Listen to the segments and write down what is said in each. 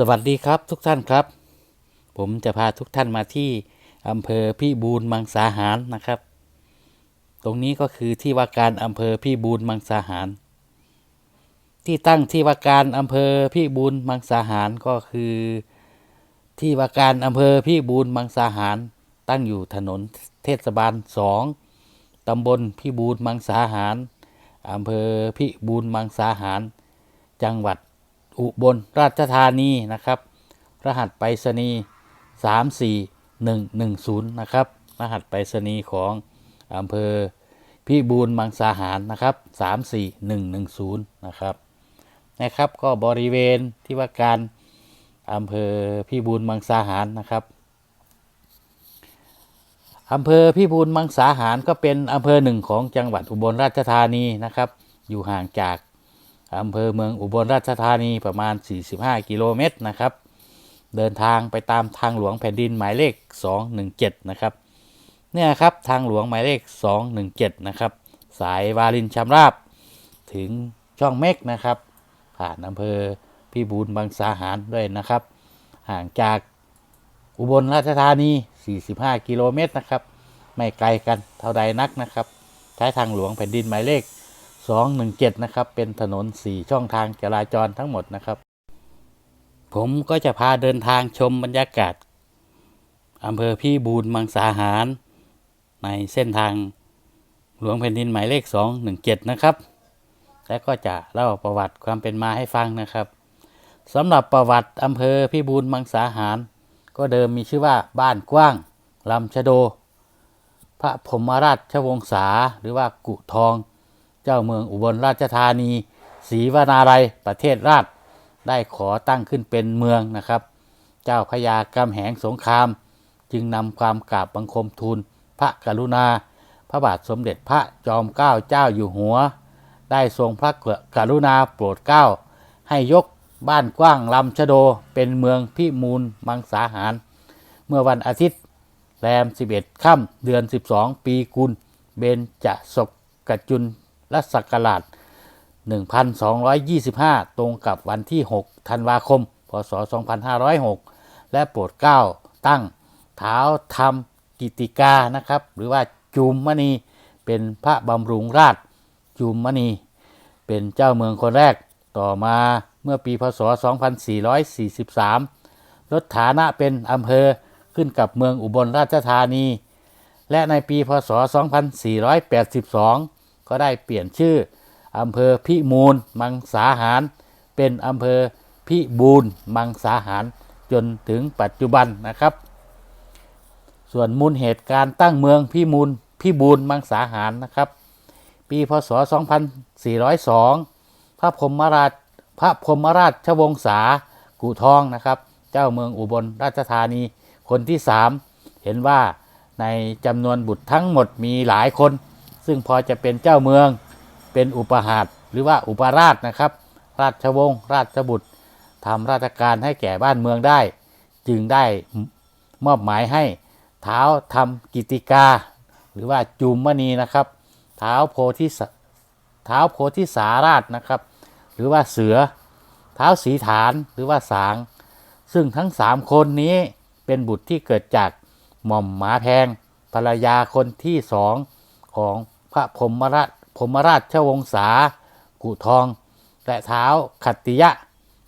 สวัสดีครับทุกท่านครับ ผมจะพาทุกท่านมาที่อำเภอพี่บูรมังสาหารนะครับ ตรงนี้ก็คือที่ว่าการอำเภอพี่บูรมังสาหาร ที่ตั้งที่ว่าการอำเภอพี่บูรมังสาหารก็คือ ที่ว่าการอำเภอพี่บูรมังสาหาร ตั้งอยู่ถนนเทศบาลสองตำบลพี่บูรมังสาหารอำเภอพี่บูรมังสาหาร จังหวัด อุบลราชธานีนะครับ รหัสไปรษณีย์34110 นะครับ รหัสไปรษณีย์ของอำเภอพิบูลมังสาหารนะครับ 34110 นะครับนะครับก็บริเวณที่ว่าการอำเภอพิบูลมังสาหารนะครับอำเภอพิบูลมังสาหารก็เป็นอำเภอหนึ่งของจังหวัดอุบลราชธานีนะครับ อยู่ห่างจาก อำเภอเมืองอุบลราชธานีประมาณ 45 กิโลเมตรนะครับ เดินทางไปตามทางหลวงแผ่นดินหมายเลข 217 นะครับ เนี่ยครับทางหลวงหมายเลข 217 นะครับ สายวารินชำราบ ถึงช่องเมกนะครับ ผ่านอำเภอพิบูลบางสาหารด้วยนะครับ ห่างจากอุบลราชธานี 45 กิโลเมตรนะครับ ไม่ไกลกันเท่าใดนักนะครับ ใช้ทางหลวงแผ่นดินหมายเลข 217 นะครับ เป็นถนน 4 ช่องทางจราจรทั้งหมดนะครับ ผมก็จะพาเดินทางชมบรรยากาศอำเภอพี่บูรมังสาหาร ในเส้นทางหลวงแผ่นดินหมายเลข 217 นะครับ และก็จะเล่าประวัติความเป็นมาให้ฟังนะครับสำหรับประวัติอำเภอพี่บูรมังสาหาร ก็เดิมมีชื่อว่าบ้านกว้างลำชะโด พระพรมราชวงศาหรือว่ากุทอง เจ้าเมืองอุบลราชธานีศรีวนาลัยประเทศราชได้ขอตั้งขึ้นเป็นเมืองนะครับ เจ้าพญากำแหงสงคราม จึงนำความกราบบังคมทูลพระกรุณา พระบาทสมเด็จพระจอมเกล้าเจ้าอยู่หัว ได้ทรงพระกรุณาโปรดเกล้า ให้ยกบ้านกว้างลำชะโดเป็นเมืองพิมูลมังสาหาร เมื่อวันอาทิตย์แรม 11 ค่ำเดือน 12 ปีกุลเบญจะศกกจุน แลรัศักราช 1225 ตรงกับวันที่ 6 ธันวาคม พศ 2506 และโปรดเกล้าตั้งเท้าธรรมกิติกานะครับ หรือว่าจูมมณีเป็นพระบำรุงราชจูมมณี เป็นเจ้าเมืองคนแรกต่อมาเมื่อปีพศ 2443 ลดฐานะเป็นอำเภอขึ้นกับเมืองอุบลราชธานี และในปีพศ 2482 ก็ได้เปลี่ยนชื่ออำเภอพิมูลมังสาหาร เป็นอำเภอพิบูลมังสาหารจนถึงปัจจุบันนะครับ ส่วนมูลเหตุการตั้งเมืองพิมูลพิบูลมังสาหารนะครับ ปีพศ 2402 พระพรหมราชพระพรหมราชวงศากุทองนะครับ เจ้าเมืองอุบลราชธานีคนที่สามเห็นว่าในจำนวนบุตรทั้งหมดมีหลายคน ซึ่งพอจะเป็นเจ้าเมืองเป็นอุปหาตหรือว่าอุปราชนะครับ ราชวงศ์ราชบุตรทำราชการให้แก่บ้านเมืองได้ จึงได้มอบหมายให้เท้าทำกิติกา หรือว่าจุมมณีนะครับเท้าโพธิสเท้าโพธิสาราชนะครับ หรือว่าเสือเท้าสีฐานหรือว่าสาง ซึ่งทั้งสามคนนี้เป็นบุตรที่เกิดจากหม่อมหมาแพงภรรยาคนที่สองของ พระพรมราชพรมราชวงศากุทอง และเท้าขัตติยะ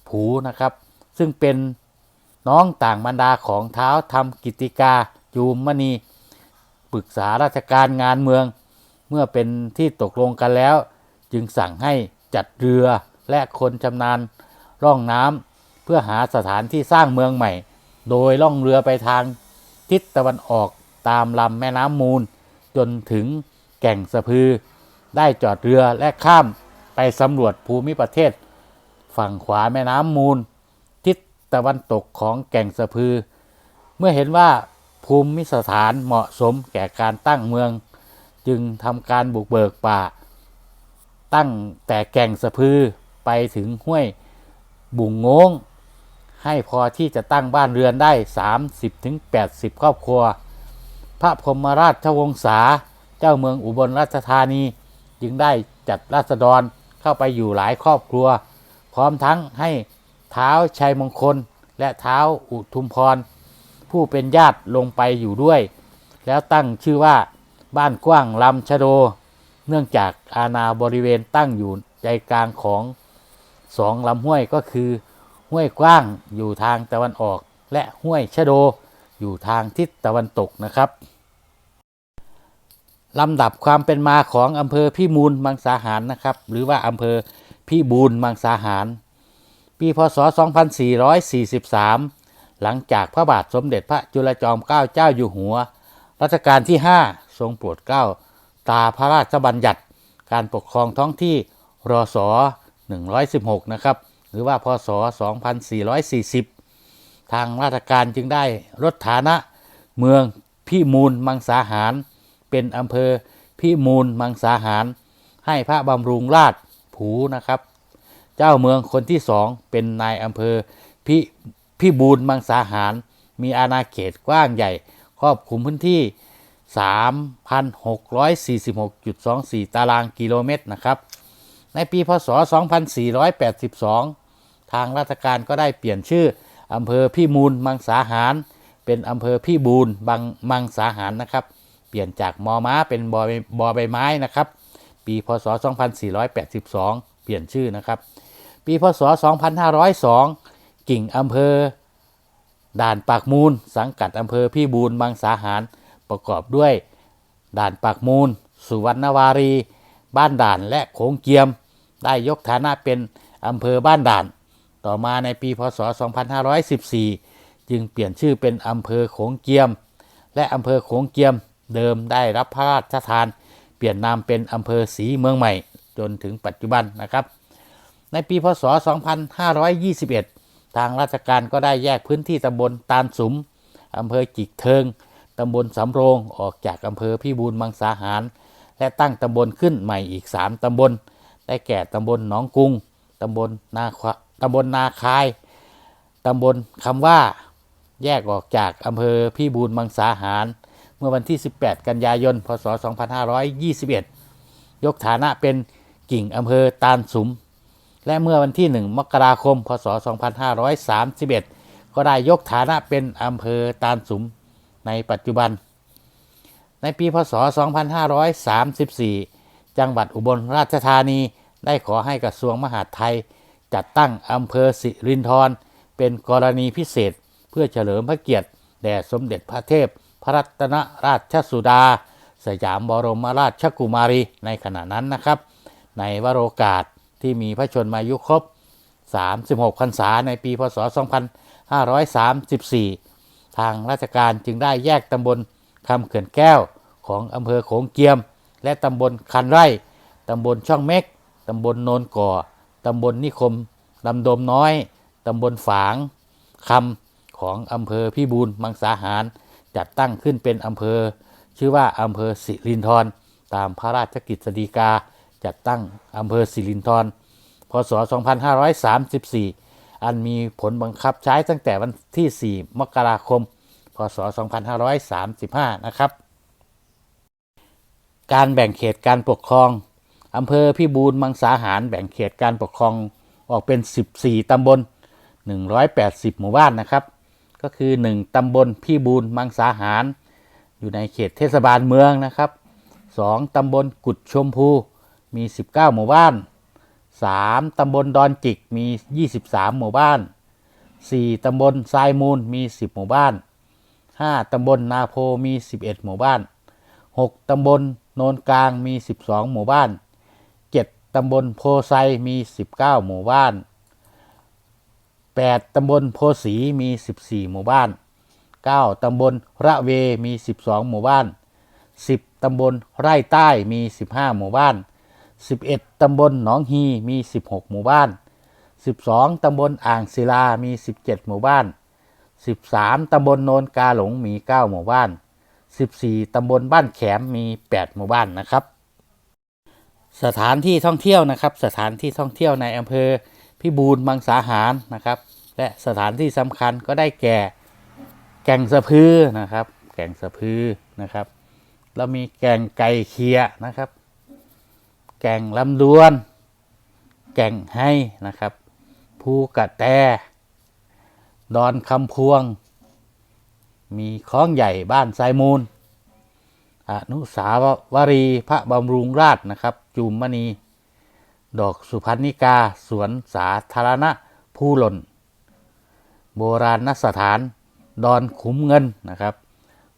ผูนะครับ ซึ่งเป็นน้องต่างบรรดาของเท้าทำกิติกาจูมมณีปรึกษาราชการงานเมือง เมื่อเป็นที่ตกลงกันแล้ว จึงสั่งให้จัดเรือและคนชำนาญร่องน้ำเพื่อหาสถานที่สร้างเมืองใหม่ โดยล่องเรือไปทางทิศตะวันออกตามลำแม่น้ำมูล จนถึง แก่งสะพือ ได้จอดเรือและข้ามไปสำรวจภูมิประเทศ ฝั่งขวาแม่น้ำมูล ทิศตะวันตกของแก่งสะพือ เมื่อเห็นว่าภูมิสถานเหมาะสมแก่การตั้งเมือง จึงทำการบุกเบิกป่า ตั้งแต่แก่งสะพือไปถึงห้วยบุงงงให้พอที่จะตั้งบ้านเรือนได้ 30-80 ครอบครัว พระพรหมราชวงศา เจ้าเมืองอุบลราชธานี จึงได้จัดราษฎรเข้าไปอยู่หลายครอบครัว พร้อมทั้งให้เท้าชัยมงคล และเท้าอุทุมพร ผู้เป็นญาติลงไปอยู่ด้วย แล้วตั้งชื่อว่าบ้านกว้างลำชะโด เนื่องจากอาณาบริเวณตั้งอยู่ใจกลางของสองลำห้วยก็คือ ห้วยกว้างอยู่ทางตะวันออก และห้วยชะโดอยู่ทางทิศตะวันตกนะครับ ลำดับความเป็นมาของอำเภอพิมูลมังสาหารนะครับ หรือว่าอำเภอพิบูลมังสาหาร ปีพศ 2443 หลังจากพระบาทสมเด็จพระจุลจอมเกล้าเจ้าอยู่หัว รัชกาลที่ 5 ทรงโปรดเกล้าตาพระราชบัญญัติ การปกครองท้องที่รศ 116 นะครับ หรือว่าพศ 2440 ทางราชการจึงได้ลดฐานะเมืองพิมูลมังสาหาร เป็นอำเภอพิมูลมังสาหาร ให้พระบำรุงราชผูนะครับ เจ้าเมืองคนที่สองเป็นนายอำเภอพิพิบูลมังสาหาร มีอาณาเขตกว้างใหญ่ ครอบคลุมพื้นที่ 3,646.24 ตารางกิโลเมตรนะครับ ในปีพศ 2482 ทางราชการก็ได้เปลี่ยนชื่ออำเภอพิมูลมังสาหาร เป็นอำเภอพิบูลบางมังสาหารนะครับ เปลี่ยนจากมอม้าเป็นบอใบอใบไม้นะครับ ปีพศ 2482 เปลี่ยนชื่อนะครับ ปีพศ 2502 กิ่งอำเภอ ด่านปากมูล สังกัดอำเภอพี่บูลมังสาหาร ประกอบด้วยด่านปากมูล สุวรรณวารี บ้านด่านและโขงเกียม ได้ยกฐานะเป็นอำเภอบ้านด่าน ต่อมาในปีพศ 2514 จึงเปลี่ยนชื่อเป็นอำเภอโขงเกียม และอำเภอโขงเกียม เดิมได้รับพระราชทาน เปลี่ยนนามเป็นอำเภอศรีเมืองใหม่ จนถึงปัจจุบันนะครับ ในปีพศ 2521 ทางราชการก็ได้แยกพื้นที่ตำบลตาลสุมอำเภอจิกเทิงตำบลสำโรงออกจากอำเภอพิบูลมังสาหาร และตั้งตำบลขึ้นใหม่อีก 3 ตำบล ได้แก่ตำบลหนองกุงตำบลนาควะตำบลนาคายตำบลคำว่าแยกออกจากอำเภอพิบูลมังสาหาร เมื่อวันที่ 18 กันยายน พศ 2521 ยกฐานะเป็นกิ่งอำเภอตาลสุม และเมื่อวันที่ 1 มกราคม พศ 2531 ก็ได้ยกฐานะเป็นอำเภอตาลสุมในปัจจุบัน ในปี พศ 2534 จังหวัดอุบลราชธานีได้ขอให้กระทรวงมหาดไทย จัดตั้งอำเภอสิรินธรเป็นกรณีพิเศษเพื่อเฉลิมพระเกียรติแด่สมเด็จพระเทพ พระรัตนราชสุดา สยามบรมราชกุมารีในขณะนั้นนะครับ ในวโรกาสที่มีพระชนมายุครบ 36พรรษาในปีพศ 2534 ทางราชการจึงได้แยกตำบลคำเขื่อนแก้วของอำเภอโขงเกียม และตำบลคันไร่ ตำบลช่องเม็ก ตำบลโนนก่อ ตำบลนิคมลำดมน้อย ตำบลฝางคำของอำเภอพิบูลมังสาหาร จัดตั้งขึ้นเป็นอำเภอ ชื่อว่าอำเภอสิรินธรตามพระราชกิจสฎีกา จัดตั้งอำเภอสิรินธรพศ 2534 อันมีผลบังคับใช้ตั้งแต่วันที่ 4 มกราคม พศ 2535 นะครับ การแบ่งเขตการปกครองอำเภอพิบูลมังสาหารแบ่งเขตการปกครองออกเป็น 14 ตำบล 180 หมู่บ้านนะครับ ก็คือ 1ตำบลพิบูลมังสาหาร อยู่ในเขตเทศบาลเมืองนะครับ 2ตำบลกุดชมพูมี 19 หมู่บ้าน 3ตำบลดอนจิกมี 23 หมู่บ้าน 4ตำบลทรายมูลมี 10 หมู่บ้าน 5ตำบลนาโพมี 11 หมู่บ้าน 6ตำบลโนนกลางมี 12 หมู่บ้าน 7ตำบลโพไซมี 19 หมู่บ้าน 8 ตำบลโพสีมี 14 หมู่บ้าน 9 ตำบลระเวมี 12 หมู่บ้าน 10 ตำบลไร่ใต้มี 15 หมู่บ้าน 11 ตำบลหนองฮีมี 16 หมู่บ้าน 12 ตำบลอ่างศิลามี 17 หมู่บ้าน 13 ตำบลโนนกาหลงมี 9 หมู่บ้าน 14 ตำบลบ้านแขมมี 8 หมู่บ้านนะครับ สถานที่ท่องเที่ยวนะครับ สถานที่ท่องเที่ยวในอำเภอ พิบูลมังสาหารนะครับ และสถานที่สำคัญก็ได้แก่แก่งสะพือนะครับ แก่งสะพือนะครับ แล้วมีแก่งไก่เคียนะครับ แก่งลำดวน แก่งให้นะครับภูกระแต ดอนคำพวง มีคลองใหญ่บ้านทรายมูลอนุสาวรีย์พระบำรุงราชนะครับ จุมมณี ดอกสุพรรณิกา สวนสาธารณะผู้หล่น โบราณสถานดอนขุมเงินนะครับ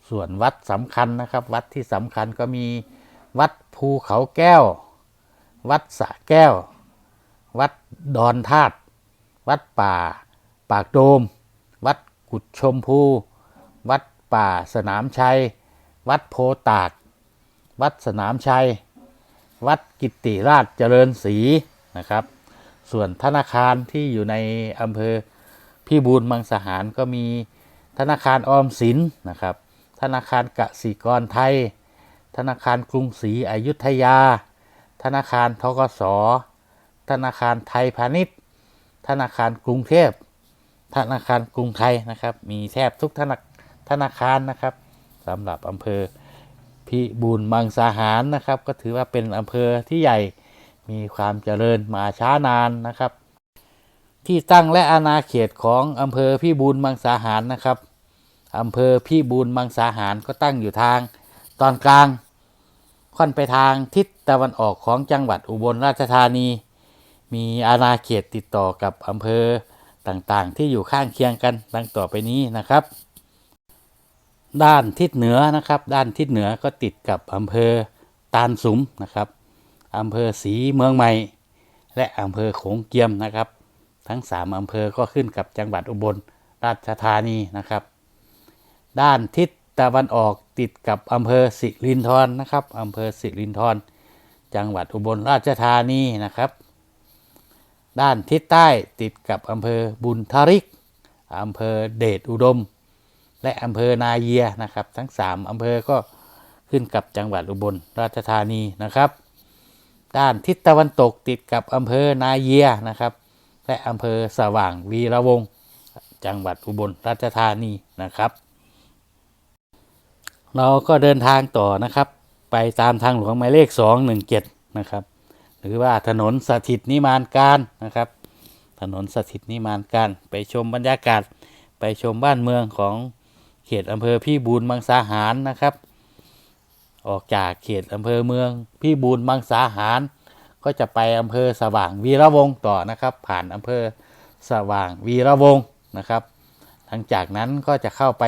ส่วนวัดสำคัญนะครับ วัดที่สำคัญก็มีวัดภูเขาแก้ว วัดสะแก้ว วัดดอนธาตุวัดป่า ปากโดม วัดกุดชมพู วัดป่าสนามชัย วัดโพตาก วัดสนามชัย วัดกิติราชเจริญศรีนะครับ ส่วนธนาคารที่อยู่ในอำเภอพิบูลมังสหารก็มีธนาคารออมสินนะครับ ธนาคารกสิกรไทย ธนาคารกรุงศรีอยุธยา ธนาคารทกสธนาคารไทยพาณิชย์ ธนาคารกรุงเทพ ธนาคารกรุงไทยนะครับ มีแทบทุกธนาธนาคารนะครับสำหรับอำเภอ พิบูลมังสาหารนะครับ ก็ถือว่าเป็นอำเภอที่ใหญ่มีความเจริญมาช้านานนะครับ ที่ตั้งและอาณาเขตของอำเภอพิบูลมังสาหารนะครับอำเภอพิบูลมังสาหารก็ตั้งอยู่ทางตอนกลาง ค่อนไปทางทิศตะวันออกของจังหวัดอุบลราชธานี มีอาณาเขตติดต่อกับอำเภอต่างๆ ที่อยู่ข้างเคียงกันดังต่อไปนี้นะครับ ด้านทิศเหนือนะครับ ด้านทิศเหนือก็ติดกับอำเภอตาลสุมนะครับอำเภอศรีเมืองใหม่ และอำเภอโขงเกียมนะครับ ทั้งสามอำเภอก็ขึ้นกับจังหวัดอุบลราชธานีนะครับ ด้านทิศตะวันออกติดกับอำเภอสิรินธรนะครับอำเภอสิรินธรจังหวัดอุบลราชธานีนะครับ ด้านทิศใต้ติดกับอำเภอบุญทริกอำเภอเดชอุดม และอำเภอนาเยียนะครับ ทั้งสามอำเภอก็ขึ้นกับจังหวัดอุบลราชธานีนะครับ ด้านทิศตะวันตกติดกับอำเภอนาเยียนะครับ และอำเภอสว่างวีระวงจังหวัดอุบลราชธานีนะครับ เราก็เดินทางต่อนะครับ ไปตามทางหลวงหมายเลข 217 นะครับ หรือว่าถนนสถิตนิมานการนะครับ ถนนสถิตนิมานการไปชมบรรยากาศไปชมบ้านเมืองของ เขตอำเภอพี่บูลมังสาหารนะครับ ออกจากเขตอำเภอเมืองพี่บูลมังสาหาร ก็จะไปอำเภอสว่างวีระวงต่อนะครับ ผ่านอำเภอสว่างวีระวงนะครับหลังจากนั้นก็จะเข้าไป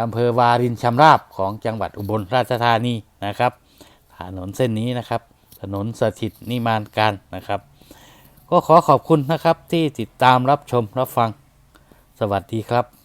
อำเภอวารินชำราบของจังหวัดอุบลราชธานีนะครับ ถนนเส้นนี้นะครับ ถนนสถิตนิมานการนะครับ ก็ขอขอบคุณนะครับที่ติดตามรับชมรับฟัง สวัสดีครับ